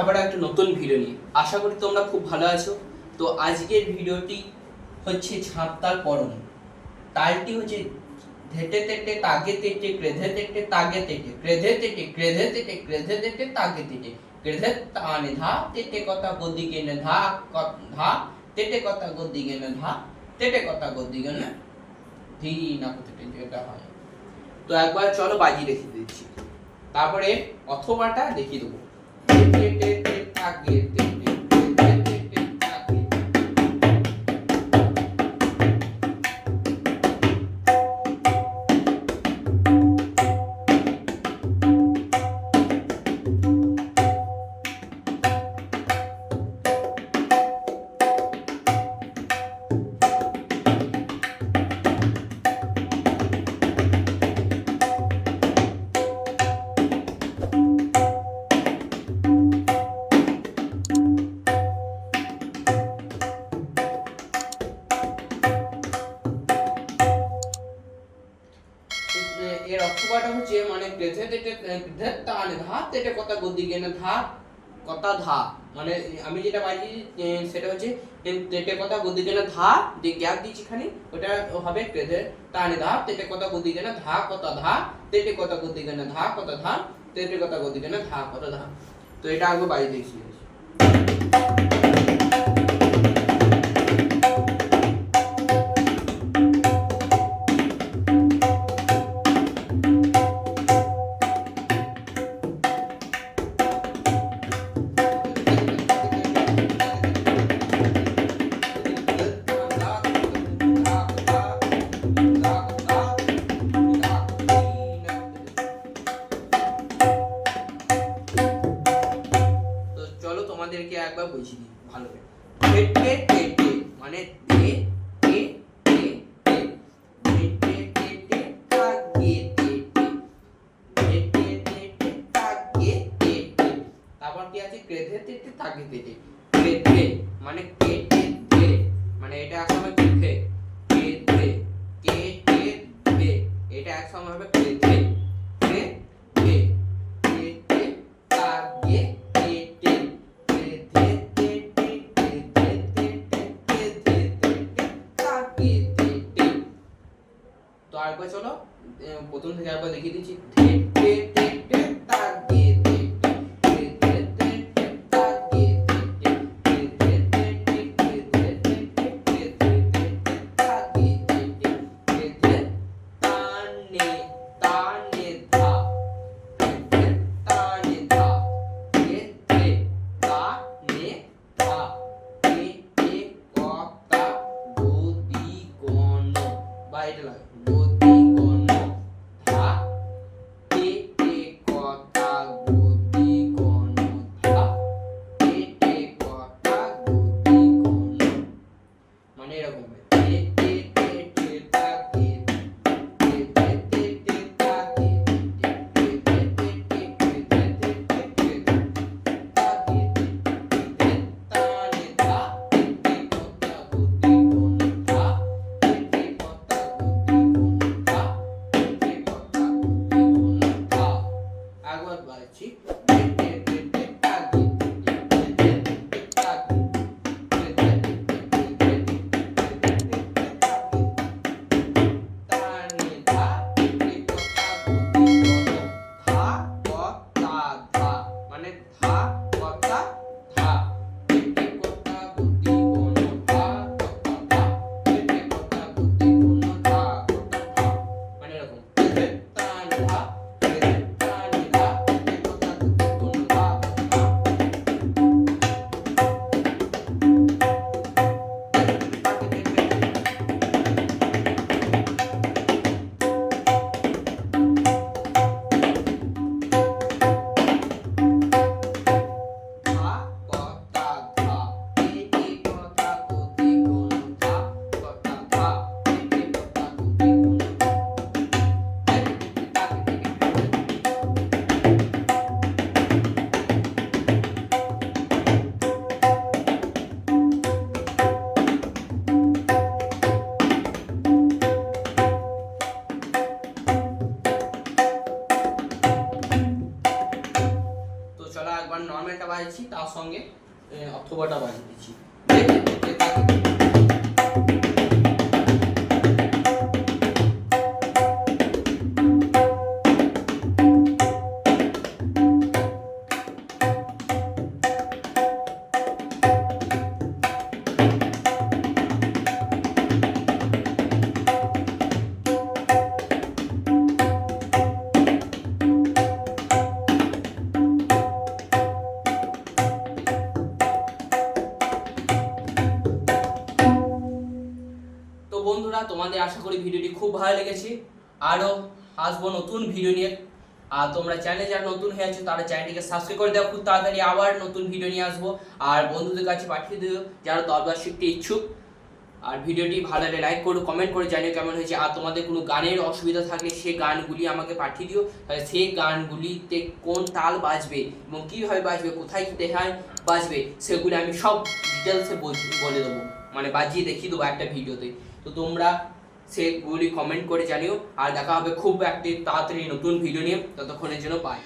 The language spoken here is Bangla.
আবার একটা নতুন ভিডিও নিয়ে। আশা করি তোমরা খুব ভালো আছো। তো আজকের ভিডিওটি হচ্ছে ছাপতার পরন তালটি হচ্ছে ধেটে তেটে তাগে তেটে ক্রেধে তেটে তাগে তেটে ক্রেধে তেটে ক্রেধে তেটে ক্রেধে তেটে তাগে তেটে ক্রেধে তানে ধা তেটে কথা গদি গেনে ধা ধা তেটে কথা গদি গেনে ধা তেটে কথা গদি গেনে ধি না তেটে যেটা হয়। তো একবার চলো বাজি রেখে দিচ্ছি। তারপরে অথবাটা দেখিয়ে দেবো। তে এর অক্ষরটা হচ্ছে মানে ক্রেথে তেটে তেটে কথা গদি গেনে ধা কথা ধা। মানে আমি যেটা পাইছি সেটা হচ্ছে তেটে কথা গদি গেনে ধা, যে গ্যাপ দিয়েছি খানি ওটা হবে ক্রেথে তানে ধা তেটে কথা গদি গেনে ধা কথা ধা তেটে কথা গদি গেনে ধা কথা ধা তেটে কথা গদি গেনে ধা কথা ধা। তো এটা আগে বাড়ি দিয়েছি। দিই ভালো মানে তারপর কি আছে ক্রেধে ঠেটে তাগে দে দে ক্রেধে মানে কেটে দে মানে এটা একসময় ক্রেধে কেটে কেটে দে এটা একসময় হবে ক্রেধে ক্রেধে প্রথম থেকে একবার দেখিয়ে দিচ্ছি কেটে সঙ্গে অথবাটা বানিয়ে দিচ্ছি। আশা করি ভিডিওটি খুব ভালো লেগেছে। আরও আসব নতুন ভিডিও নিয়ে। আর তোমরা চ্যানেলে যারা নতুন হয়ে আছো, তারা চ্যানেলটিকে সাবস্ক্রাইব করে দাও। খুব তাড়াতাড়ি আবার নতুন ভিডিও নিয়ে আসব। আর বন্ধুদের কাছে পাঠিয়ে দিও, যারা তবলা শিখতে ইচ্ছুক। আর ভিডিওটি ভালো লাগলে লাইক করো কমেন্ট করে জানিও কেমন হয়েছে। আর তোমাদের কোনো গানের অসুবিধা থাকলে সেই গানগুলি আমাকে পাঠিয়ে দিও। তাহলে সেই গানগুলিতে কোন তাল বাজবে এবং কীভাবে বাজবে, কোথায় কী দেখায় বাজবে, সেগুলি আমি সব ডিটেলসে বলে দেবো। মানে বাজিয়ে দেখিয়ে দেবো একটা ভিডিওতে। তো তোমরা সেগুলি কমেন্ট করে জানিও। আর দেখা হবে খুব একটি তাড়াতাড়ি নতুন ভিডিও নিয়ে। ততক্ষণের জন্য পাই